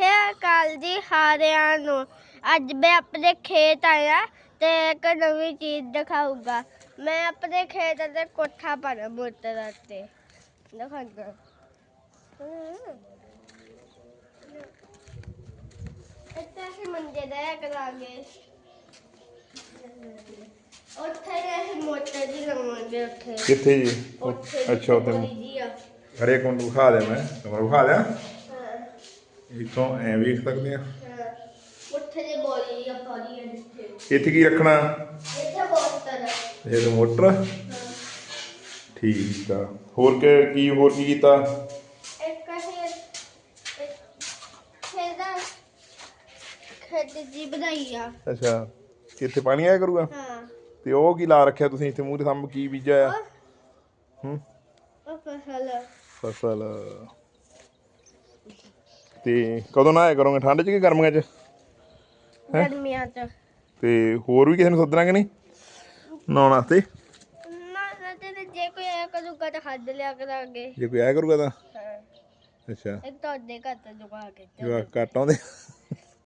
ਹੈ ਕਾਲ ਜੀ ਸਾਰਿਆਂ ਨੂੰ। ਅੱਜ ਮੈਂ ਆਪਣੇ ਖੇਤ ਆਇਆ ਤੇ ਇੱਕ ਨਵੀਂ ਚੀਜ਼ ਦਿਖਾਊਗਾ। ਮੈਂ ਆਪਣੇ ਖੇਤ ਤੇ ਕੋਠਾ ਪਾਣਾ ਮੋਟਰ ਤੇ। ਦਿਖਾਉਂਦਾ। ਇੱਥੇ ਅਸੀਂ ਮੰਜੇ ਦਾ ਕਰਾਂਗੇ ਉੱਥੇ ਅਸੀਂ ਮੋਟਰ ਦੀ ਲਾਵਾਂਗੇ ਉੱਥੇ। ਕਿੱਥੇ ਜੀ? ਉੱਥੇ ਅੱਛਾ ਉੱਥੇ ਬੜੀ ਜੀ ਆ। ਹਰੇ ਕੋਣ ਵਿਖਾ ਦੇ ਮੈਂ। ਤੁਹਾਨੂੰ ਵਿਖਾ ਦਿਆਂ ਹਾਂ ਇੱਥੋਂ ਐ ਵੇਖ ਸਕਦੇ ਆ। ਹਾਂ ਉੱਥੇ ਦੇ ਬੋਲੀ ਆ ਪਾਣੀ ਆ ਜਿੱਥੇ। ਇੱਥੇ ਕੀ ਰੱਖਣਾ? ਇੱਥੇ ਮੋਟਰ ਆ। ਇਹ ਤਾਂ ਮੋਟਰ ਠੀਕ ਆ। ਹੋਰ ਕੀ ਕੀ ਹੋਰ ਕੀ ਕੀਤਾ? ਇੱਕ ਹੈ ਖੇਦਾ ਖੇਤ ਜੀ ਬਣਾਈ ਆ। ਅੱਛਾ। ਇੱਥੇ ਪਾਣੀ ਆਇਆ ਕਰੂਗਾ? ਹਾਂ। ਤੇ ਉਹ ਕੀ ਲਾ ਰੱਖਿਆ ਤੁਸੀਂ ਇੱਥੇ ਮੂੰਹ ਦੇ ਸਾਹਮਣੇ? ਕੀ ਬੀਜਿਆ ਆ? ਹੂੰ? ਉਹ ਫਸਲ। ਫਸਲ। ਤੇ ਕਦੋਂ ਨਾ ਆਇਆ ਕਰੋਗੇ? ਠੰਡ 'ਚ ਕਿ ਗਰਮੀਆਂ 'ਚ? ਗਰਮੀਆਂ ਚ। ਤੇ ਹੋਰ ਵੀ ਕਿਸੇ ਨੂੰ ਸੱਦਣਾ ਕਿ ਨਹੀਂ? ਨਹਾਉਣ ਵਾਸਤੇ ਨਾ ਨਾ ਤੇ ਜੇ ਕੋਈ ਆਇਆ ਕਰੂਗਾ ਤਾਂ ਹੱਦ ਲਿਆ ਕਰਾਂਗੇ। ਜੇ ਕੋਈ ਆਇਆ ਕਰੂਗਾ ਤਾਂ? ਹਾਂ। ਅੱਛਾ। ਇੱਕ ਤੁਹਾਡੇ ਘਰ ਤੋਂ ਜੁਗਾ ਕੇ ਜਵਾਕ ਘੱਟ ਆਉਂਦੇ।